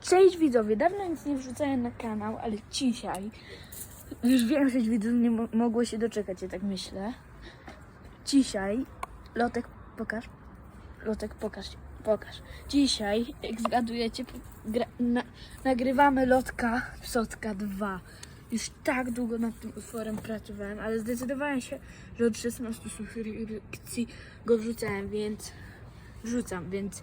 Cześć widzowie, dawno nic nie wrzucałem na kanał, ale dzisiaj już większość widzów nie mo- mogło się doczekać, ja tak myślę. Dzisiaj, Lotek, pokaż. Lotek, pokaż, pokaż. Dzisiaj, jak zgadujecie, na, nagrywamy Lotka Psotka 2. Już tak długo nad tym utworem pracowałem, ale zdecydowałem się, że od 16 subskrypcji go wrzucałem, więc wrzucam, więc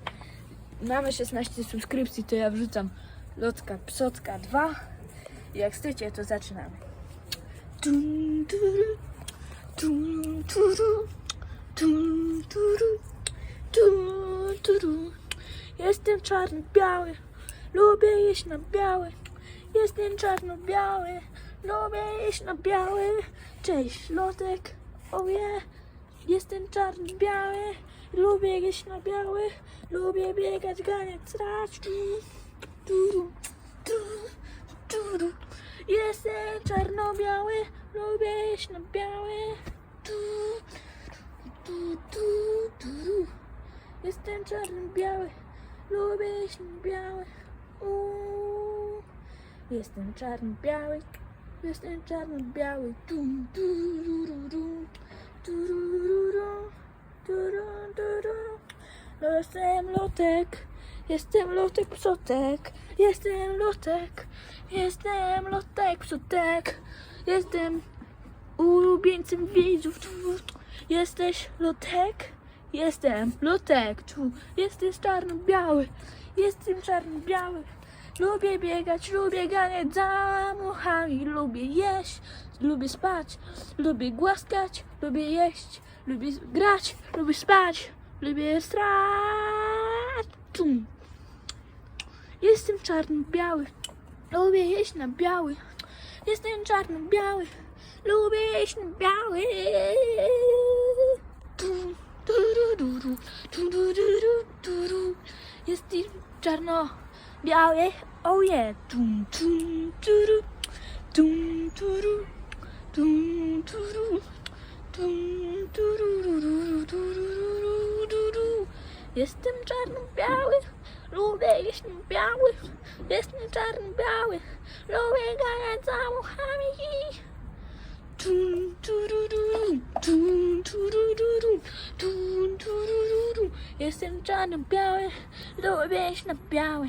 mamy 16 subskrypcji, to ja wrzucam Lotka Psotka 2. I jak chcecie, to zaczynamy. Jestem czarno-biały, lubię jeść na biały. Jestem czarno-biały, lubię jeść na biały. Cześć, Lotek, oje. Jestem czarno-biały, lubię jeść na biały. Lubię biegać, ganiać, srać. Tu, tu, tu, tu, tu. Jestem czarno-biały, lubię jeść na biały. Tu, tu, tu, tu, tu. Jestem czarno-biały, lubię jeść na biały. Uuu. Jestem czarno-biały, jestem czarno-biały. Tum, tururu. Jestem lotek, jestem lotek psotek, jestem lotek, jestem lotek psotek, jestem ulubieńcem widzów. Jesteś lotek? Jestem lotek. Tu. Jesteś czarno-biały, jestem czarno-biały. Lubię biegać, lubię ganiać za muchami, lubię jeść, lubię spać, lubię głaskać, lubię jeść, lubię grać, lubię spać, lubię strać. Jestem czarno-biały, lubię jeść na biały. Jestem czarno-biały, lubię jeść na biały. Tum, turururu, czarno-biały, oh yeah. Tum, tum, turu, tum, turu, tum, turu, tum, turururu, turururu, turu. Jestem czarno-biały, lubię jeść biały. Jestem czarno-biały, lubię ganiać za muchami. Jestem czarno-biały, lubię na biały.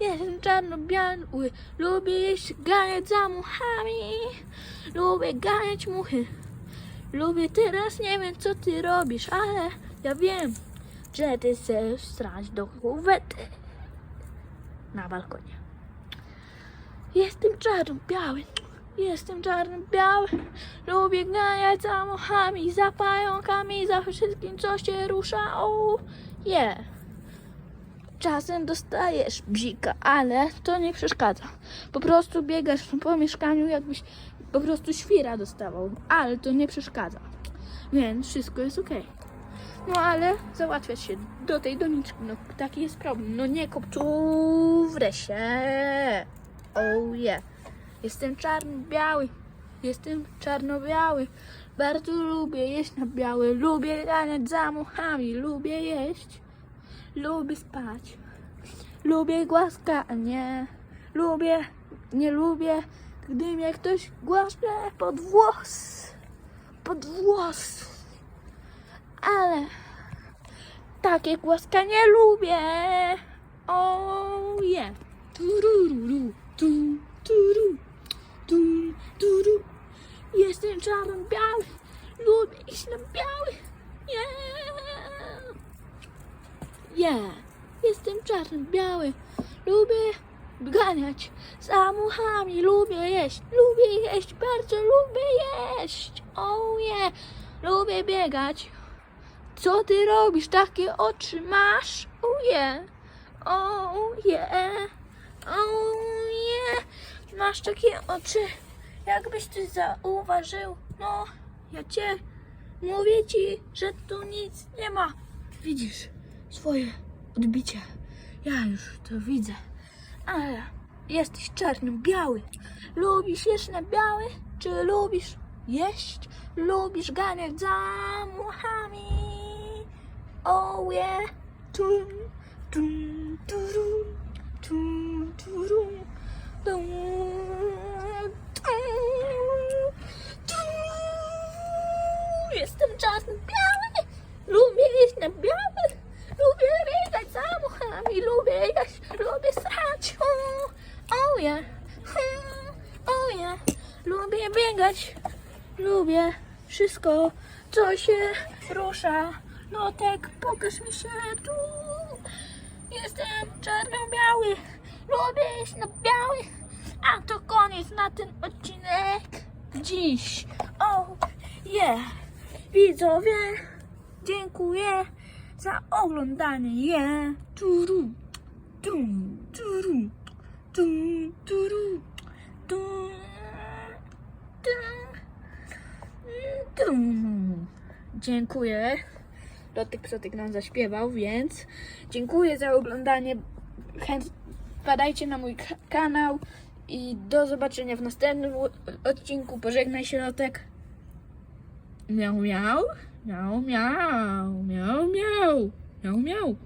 Jestem czarno-biały, lubię jeść, ganiać za muchami. Lubię ganiać muchy. Lubię teraz, nie wiem co ty robisz, ale ja wiem, że ty chcesz strać do kuwety na balkonie. Jestem czarno-biały, jestem czarno-biały. Lubię ganiać za muchami, za pająkami, za wszystkim, co się rusza. O, yeah. Czasem dostajesz bzika, ale to nie przeszkadza. Po prostu biegasz po mieszkaniu, jakbyś po prostu świra dostawał, ale to nie przeszkadza. Więc wszystko jest ok. No ale załatwiać się do tej doniczki, no taki jest problem. No nie kop tu w lesie. Oh yeah. Jestem czarno-biały. Jestem czarno-biały. Bardzo lubię jeść na biały. Lubię ganiać za muchami. Lubię jeść. Lubię spać. Lubię głaskanie. Lubię, nie lubię, gdy mnie ktoś głaszcze pod włos. Pod włos. Ale takie głaskanie lubię. O je. Turururu, tu, turu, tu, turu. Jestem czarno-biały. Lubię iść na biały. Yeah. Yeah. Jestem czarno-biały. Lubię ganiać za muchami. Lubię jeść. Lubię jeść. Bardzo lubię jeść. Oh yeah. Lubię biegać. Co ty robisz? Takie oczy masz? Oh yeah. Oh yeah. Oh yeah. Masz takie oczy. Jakbyś ty zauważył. No, ja cię mówię ci, że tu nic nie ma. Widzisz swoje odbicie. Ja już to widzę. Ale jesteś czarno-biały. Lubisz jeść na biały? Czy lubisz jeść? Lubisz ganiać za muchami? Oh yeah. Tum, tum, Wszystko, co się rusza. Lotek, pokaż mi się tu. Jestem czarno-biały. Lubię jeść na biały. A to koniec na ten odcinek. Dziś. O, yeah. Widzowie, dziękuję za oglądanie. Yeah. Turu, tum, turu, tum, turu, tum, tum, tum. Dziękuję. Lotek Psotek nam zaśpiewał, więc dziękuję za oglądanie. Chęt... Wpadajcie na mój ka- kanał i do zobaczenia w następnym odcinku. Pożegnaj się, Lotek. Miał, miał. Miał, miał. Miał, miał. Miał, miał.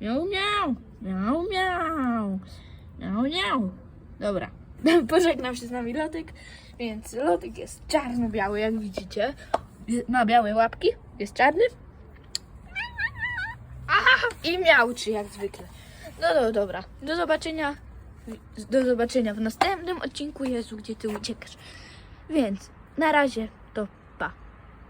Miał, miał. Miał, miał. Miał, miał. Dobra. Pożegnał się z nami Lotek, więc Lotek jest czarno-biały, jak widzicie. Ma białe łapki, jest czarny. Aha, i miałczy jak zwykle. No, no dobra, do zobaczenia. Do zobaczenia w następnym odcinku. Jezu, gdzie ty uciekasz? Więc na razie.